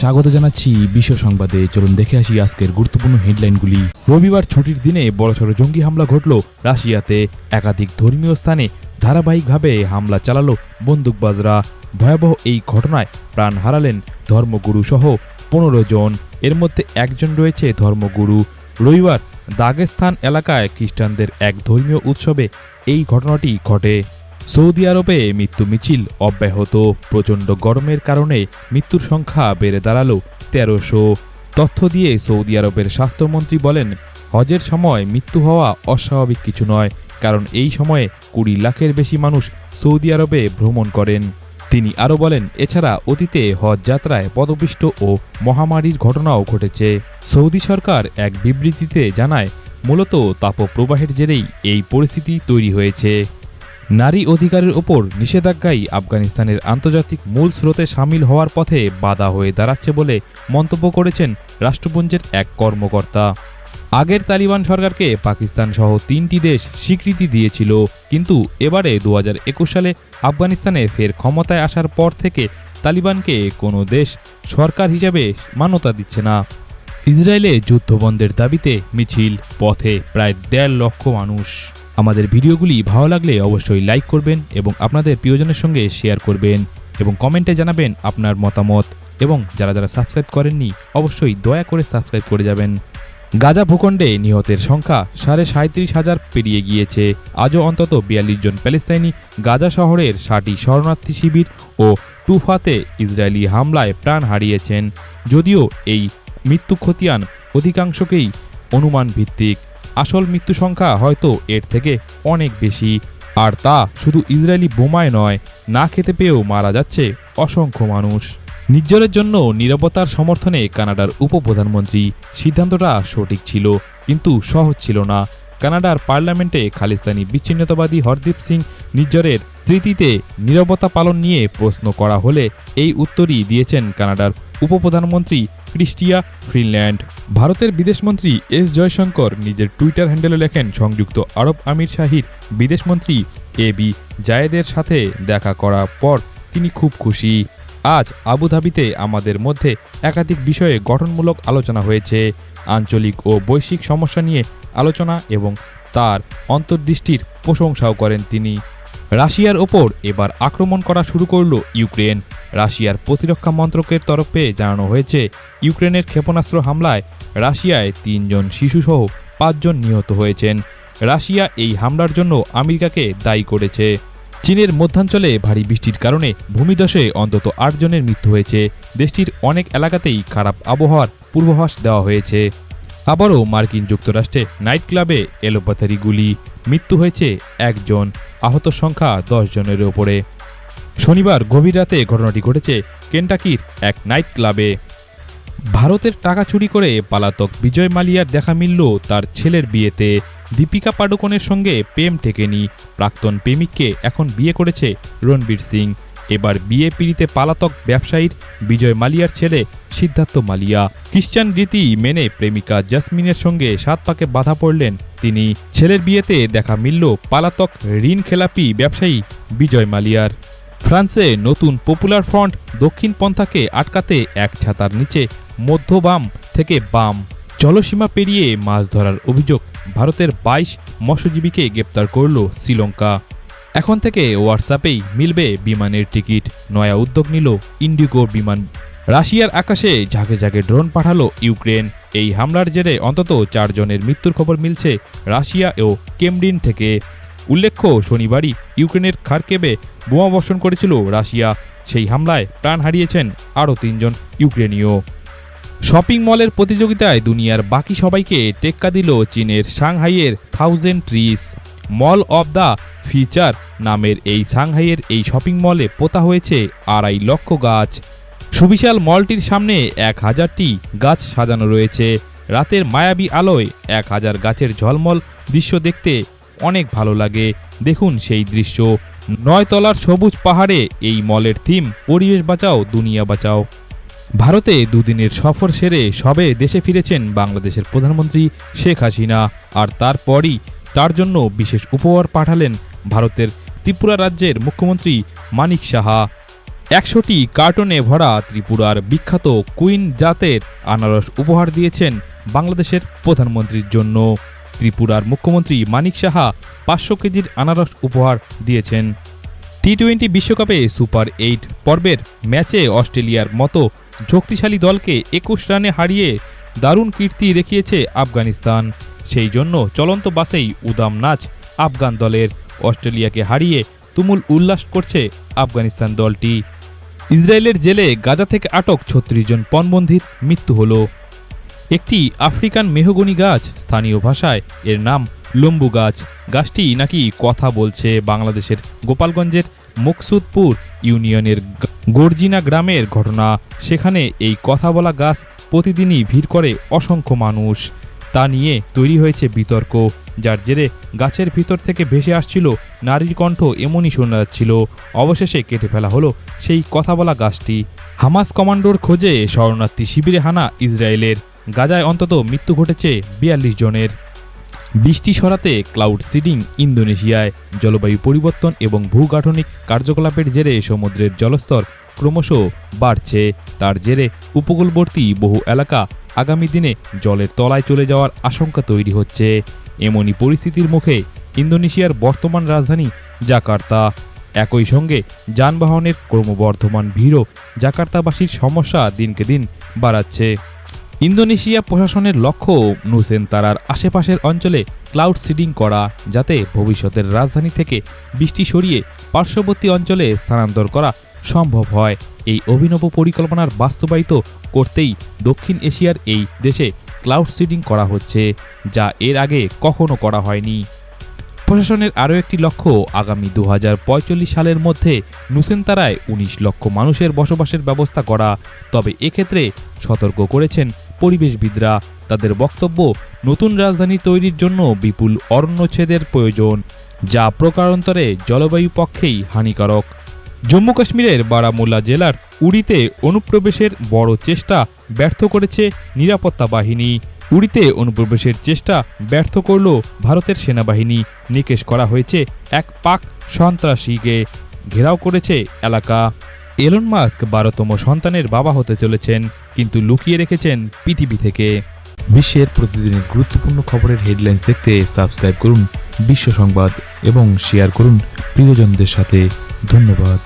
স্বাগত জানাচ্ছি বিশ্ব সংবাদে। চলুন দেখে আসি আজকের গুরুত্বপূর্ণ হেডলাইনগুলি। রবিবার ছুটির দিনে বড়সড় জঙ্গি হামলা ঘটল রাশিয়াতে। একাধিক ধর্মীয় স্থানে ধারাবাহিকভাবে হামলা চালালো বন্দুকবাজরা। ভয়াবহ এই ঘটনায় প্রাণ হারালেন ধর্মগুরু সহ পনেরো জন। এর মধ্যে একজন রয়েছে ধর্মগুরু। রবিবার দাগেস্তান এলাকায় খ্রিস্টানদের এক ধর্মীয় উৎসবে এই ঘটনাটি ঘটে। সৌদি আরবে মৃত্যু মিছিল অব্যাহত। প্রচণ্ড গরমের কারণে মৃত্যুর সংখ্যা বেড়ে দাঁড়াল তেরোশো। তথ্য দিয়ে সৌদি আরবের স্বাস্থ্যমন্ত্রী বলেন, হজের সময় মৃত্যু হওয়া অস্বাভাবিক কিছু নয়, কারণ এই সময়ে কুড়ি লাখের বেশি মানুষ সৌদি আরবে ভ্রমণ করেন। তিনি আরও বলেন, এছাড়া অতীতে হজ যাত্রায় পদপিষ্ট ও মহামারীর ঘটনাও ঘটেছে। সৌদি সরকার এক বিবৃতিতে জানায়, মূলত তাপপ্রবাহের জেরেই এই পরিস্থিতি তৈরি হয়েছে। নারী অধিকারের ওপর নিষেধাজ্ঞাই আফগানিস্তানের আন্তর্জাতিক মূল স্রোতে সামিল হওয়ার পথে বাধা হয়ে দাঁড়াচ্ছে বলে মন্তব্য করেছেন রাষ্ট্রপুঞ্জের এক কর্মকর্তা। আগের তালিবান সরকারকে পাকিস্তান সহ তিনটি দেশ স্বীকৃতি দিয়েছিল, কিন্তু এবারে দু হাজার একুশ সালে আফগানিস্তানে ফের ক্ষমতায় আসার পর থেকে তালিবানকে কোনো দেশ সরকার হিসেবে মান্যতা দিচ্ছে না। ইসরায়েলে যুদ্ধবন্ধের দাবিতে মিছিল, পথে প্রায় দেড় লক্ষ মানুষ। আমাদের ভিডিওগুলি ভালো লাগলে অবশ্যই লাইক করবেন এবং আপনাদের প্রিয়জনের সঙ্গে শেয়ার করবেন এবং কমেন্টে জানাবেন আপনার মতামত এবং যারা যারা সাবস্ক্রাইব করেননি, অবশ্যই দয়া করে সাবস্ক্রাইব করে যাবেন। গাজা ভূখণ্ডে নিহতের সংখ্যা সাড়ে সাঁত্রিশ হাজার পেরিয়ে গিয়েছে। আজও অন্তত বিয়াল্লিশ জন প্যালেস্তাইনি গাজা শহরের ষাটটি শরণার্থী শিবির ও টুফাতে ইসরায়েলি হামলায় প্রাণ হারিয়েছেন। যদিও এই মৃত্যু খতিয়ান অধিকাংশকেই অনুমান ভিত্তিক আসল মৃত্যু সংখ্যা হয়তো এর থেকে অনেক বেশি। আর তা শুধু ইসরায়েলি বোমায় নয়, না খেতে পেয়েও মারা যাচ্ছে অসংখ্য মানুষ। নির্জরের জন্য নিরাপত্তার সমর্থনে কানাডার উপপ্রধানমন্ত্রী, সিদ্ধান্তটা সঠিক ছিল, কিন্তু সহজ ছিল না। কানাডার পার্লামেন্টে খালিস্তানি বিচ্ছিন্নতাবাদী হরদীপ সিং নির্জরের স্মৃতিতে নিরাপত্তা পালন নিয়ে প্রশ্ন করা হলে এই উত্তরই দিয়েছেন কানাডার উপপ্রধানমন্ত্রী ক্রিস্টিয়া ফিনল্যান্ড। ভারতের বিদেশমন্ত্রী এস জয়শঙ্কর নিজের টুইটার হ্যান্ডেলে লেখেন, সংযুক্ত আরব আমির শাহির বিদেশমন্ত্রী এ বি জায়েদের সাথে দেখা করার পর তিনি খুব খুশি। আজ আবুধাবিতে আমাদের মধ্যে একাধিক বিষয়ে গঠনমূলক আলোচনা হয়েছে। আঞ্চলিক ও বৈশ্বিক সমস্যা নিয়ে আলোচনা এবং তার অন্তর্দৃষ্টির প্রশংসাও করেন তিনি। রাশিয়ার ওপর এবার আক্রমণ করা শুরু করল ইউক্রেন। রাশিয়ার প্রতিরক্ষা মন্ত্রকের তরফে জানানো হয়েছে, ইউক্রেনের ক্ষেপণাস্ত্র হামলায় রাশিয়ায় তিনজন শিশুসহ পাঁচজন নিহত হয়েছেন। রাশিয়া এই হামলার জন্য আমেরিকাকে দায়ী করেছে। চীনের মধ্যাঞ্চলে ভারী বৃষ্টির কারণে ভূমিধসে অন্তত আটজনের মৃত্যু হয়েছে। দেশটির অনেক এলাকাতেই খারাপ আবহাওয়ার পূর্বাভাস দেওয়া হয়েছে। আবারও মার্কিন যুক্তরাষ্ট্রে নাইট ক্লাবে এলোপাথারি গুলি, মৃত্যু হয়েছে একজন, আহত সংখ্যা দশ জনের ওপরে। শনিবার গভীর রাতে ঘটনাটি ঘটেছে কেন্টাকির এক নাইট ক্লাবে ভারতের টাকা চুরি করে পালাতক বিজয় মালিয়ার দেখা মিলল তার ছেলের বিয়েতে। দীপিকা পাডুকোনের সঙ্গে প্রেম টেকেনি প্রাক্তন প্রেমিককে এখন বিয়ে করেছে রণবীর সিং। এবার বিয়ে পিড়িতে পালাতক ব্যবসায়ীর বিজয় মালিয়ার ছেলে সিদ্ধার্থ মালিয়া। খ্রিস্টান রীতি মেনে প্রেমিকা জাসমিনের সঙ্গে সাত পাকে বাধা পড়লেন তিনি। ছেলের বিয়েতে দেখা মিলল পালাতক ঋণ খেলাপি ব্যবসায়ী বিজয় মালিয়ার। ফ্রান্সে নতুন পপুলার ফ্রন্ট দক্ষিণ পন্থাকে আটকাতে এক ছাতার নিচে মধ্য বাম থেকে বাম। জলসীমা পেরিয়ে মাছ ধরার অভিযোগ ভারতের বাইশ মৎস্যজীবীকে গ্রেপ্তার করল শ্রীলঙ্কা। এখন থেকে হোয়াটসঅ্যাপেই মিলবে বিমানের টিকিট। নয়া উদ্যোগ নিল ইন্ডিগো বিমান। রাশিয়ার আকাশে ঝাঁকে ঝাঁকে ড্রোন পাঠালো ইউক্রেন। এই হামলার জেরে অন্তত চারজনের মৃত্যুর খবর মিলছে রাশিয়া ও কেমডিন থেকে। উল্লেখ্য, শনিবারই ইউক্রেনের খারকেবে বোমা বর্ষণ করেছিল রাশিয়া। সেই হামলায় প্রাণ হারিয়েছেন আরও তিনজন ইউক্রেনীয়। শপিং মলের প্রতিযোগিতায় দুনিয়ার বাকি সবাইকে টেক্কা দিল চীনের সাংহাইয়ের thousand trees mall of the future নামের এই সাংহাইয়ের এই শপিং মলে পোতা হয়েছে আড়াই লক্ষ গাছ। সুবিশাল মলটির সামনে এক হাজারটি গাছ সাজানো রয়েছে। রাতের মায়াবী আলোয় এক হাজার গাছের ঝলমল দৃশ্য দেখতে অনেক ভালো লাগে। দেখুন সেই দৃশ্য। নয়তলার সবুজ পাহাড়ে এই মলের থিম পরিবেশ বাঁচাও, দুনিয়া বাঁচাও। ভারতে দুদিনের সফর সেরে সবে দেশে ফিরেছেন বাংলাদেশের প্রধানমন্ত্রী শেখ হাসিনা। আর তারপরই তার জন্য বিশেষ উপহার পাঠালেন ভারতের ত্রিপুরা রাজ্যের মুখ্যমন্ত্রী মানিক সাহা। একশোটি কার্টনে ভরা ত্রিপুরার বিখ্যাত কুইন জাতের আনারস উপহার দিয়েছেন বাংলাদেশের প্রধানমন্ত্রীর জন্য। ত্রিপুরার মুখ্যমন্ত্রী মানিক সাহা পাঁচশো কেজির আনারস উপহার দিয়েছেন। টি টোয়েন্টি বিশ্বকাপে সুপার এইট পর্বের ম্যাচে অস্ট্রেলিয়ার মতো শক্তিশালী দলকে একুশ রানে হারিয়ে দারুণ কীর্তি দেখিয়েছে আফগানিস্তান। সেই জন্য চলন্ত বাসেই উদাম নাচ আফগান দলের অস্ট্রেলিয়াকে হারিয়ে তুমুল উল্লাস করছে আফগানিস্তান দলটি। ইসরায়েলের জেলে গাজা থেকে আটক ছত্রিশ জন পণবন্ধির মৃত্যু হল। একটি আফ্রিকান মেহগনি গাছ স্থানীয় ভাষায় এর নাম লম্বু গাছ। গাছটি নাকি কথা বলছে বাংলাদেশের গোপালগঞ্জের মকসুদপুর ইউনিয়নের গর্জিনা গ্রামের ঘটনা। সেখানে এই কথা বলা গাছ প্রতিদিনই ভিড় করে অসংখ্য মানুষ। তা নিয়ে তৈরি হয়েছে বিতর্ক, যার জেরে গাছের ভিতর থেকে ভেসে আসছিল নারীর কণ্ঠ এমনই শোনা যাচ্ছিল। অবশেষে কেটে ফেলা হলো সেই কথা বলা গাছটি। হামাস কমান্ডোর খোঁজে শরণার্থী শিবিরে হানা ইসরায়েলের। গাজায় অন্তত মৃত্যু ঘটেছে বিয়াল্লিশ জনের। বৃষ্টি সরাতে ক্লাউড সিডিং ইন্দোনেশিয়ায়। জলবায়ু পরিবর্তন এবং ভূগাঠনিক কার্যকলাপের জেরে সমুদ্রের জলস্তর ক্রমশ বাড়ছে। তার জেরে উপকূলবর্তী বহু এলাকা আগামী দিনে জলের তলায় চলে যাওয়ার আশঙ্কা তৈরি হচ্ছে। এমনই পরিস্থিতির মুখে ইন্দোনেশিয়ার বর্তমান রাজধানী জাকার্তা। একই সঙ্গে যানবাহনের ক্রমবর্ধমান ভিড়ও জাকার্তাবাসীর সমস্যা দিনকে দিন বাড়াচ্ছে। ইন্দোনেশিয়া প্রশাসনের লক্ষ্য নুসেন তারার আশেপাশের অঞ্চলে ক্লাউড সিডিং করা, যাতে ভবিষ্যতের রাজধানী থেকে বৃষ্টি সরিয়ে পার্শ্ববর্তী অঞ্চলে স্থানান্তর করা সম্ভব হয়। এই অভিনব পরিকল্পনার বাস্তবায়িত করতেই দক্ষিণ এশিয়ার এই দেশে ক্লাউড সিডিং করা হচ্ছে, যা এর আগে কখনো করা হয়নি। প্রশাসনের আরও একটি লক্ষ্য, আগামী দু সালের মধ্যে নুসেনতারায় উনিশ লক্ষ মানুষের বসবাসের ব্যবস্থা করা। তবে এক্ষেত্রে সতর্ক করেছেন পরিবেশবিদরা। তাদের বক্তব্য, নতুন রাজধানী তৈরির জন্য বিপুল অরণ্যচ্ছেদের প্রয়োজন, যা প্রকারান্তরে জলবায়ু পক্ষেই হানিকারক। জম্মু কাশ্মীরের বারামুল্লা জেলার উড়িতে অনুপ্রবেশের বড় চেষ্টা ব্যর্থ করেছে নিরাপত্তা বাহিনী। উড়িতে অনুপ্রবেশের চেষ্টা ব্যর্থ করল ভারতের সেনাবাহিনী। নিকেশ করা হয়েছে এক পাক সন্ত্রাসীকে। ঘেরাও করেছে এলাকা। এলন মাস্ক বারোতম সন্তানের বাবা হতে চলেছেন, কিন্তু লুকিয়ে রেখেছেন পৃথিবী থেকে। বিশ্বের প্রতিদিনের গুরুত্বপূর্ণ খবরের হেডলাইন্স দেখতে সাবস্ক্রাইব করুন বিশ্ব সংবাদ এবং শেয়ার করুন প্রিয়জনদের সাথে। ধন্যবাদ।